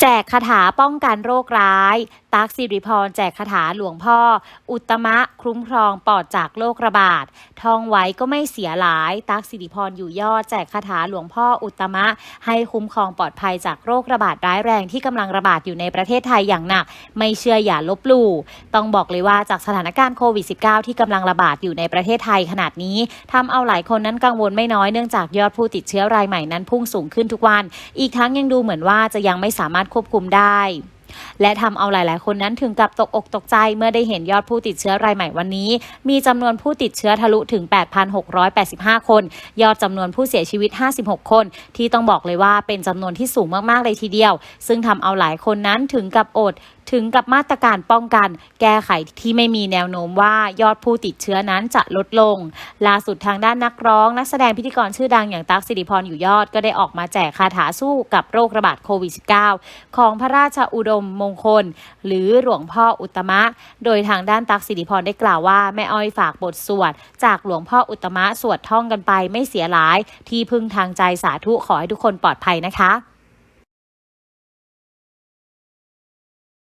แจกคาถาป้องกันโรคร้าย ตักสิริพรแจกคาถาหลวงพ่อ อุตมะคุ้มครองปลอดจากโรคระบาด ทองไว้ก็ไม่เสียหลาย ตักสิริพรอยู่ยอดแจกคาถาหลวงพ่ออุตมะ ให้คุ้มครองปลอดภัยจากโรคระบาดร้ายแรงที่กำลังระบาดอยู่ในประเทศไทยอย่างหนัก ไม่เชื่ออย่าลบหลู่ ต้องบอกเลยว่าจากสถานการณ์โควิด -19 ที่กำลังระบาดอยู่ในประเทศไทยขนาดนี้ทำเอาหลายคนนั้นกังวลไม่น้อยเนื่องจากยอดผู้ติดเชื้อรายใหม่นั้นพุ่งสูงขึ้นทุกวัน อีกทั้งยังดูเหมือนว่าจะยังไม่สามารถควบคุมได้ และทำเอาหลาย ๆ คนนั้นถึงกับตกอกตกใจเมื่อได้เห็นยอดผู้ติดเชื้อรายใหม่วันนี้ มีจำนวนผู้ติดเชื้อทะลุถึง 8,685 คน ยอดจำนวนผู้เสียชีวิต 56 คน ที่ต้องบอกเลยว่าเป็นจำนวนที่สูงมาก ๆ เลยทีเดียว ซึ่งทำเอาหลายคนนั้นถึงกับอด ถึงกับมาตรการป้องกัน แก้ไขที่ไม่มีแนวโน้มว่ายอดผู้ติดเชื้อนั้นจะลดลง ล่าสุดทางด้านนักร้อง นักแสดงพิธีกรชื่อดังอย่างตั๊กสิริพรอยู่ยอดก็ได้ออกมาแจกคาถาสู้กับโรคระบาดโควิด -19 ของพระราชอุดมมงคล หรือหลวงพ่ออุตมะ โดยทางด้านตั๊กสิริพรได้กล่าวว่าแม่อ้อยฝากบทสวด จากหลวงพ่ออุตตมะสวดท่องกันไปไม่เสียหลาย ที่พึ่งทางใจสาธุขอให้ทุกคนปลอดภัยนะคะ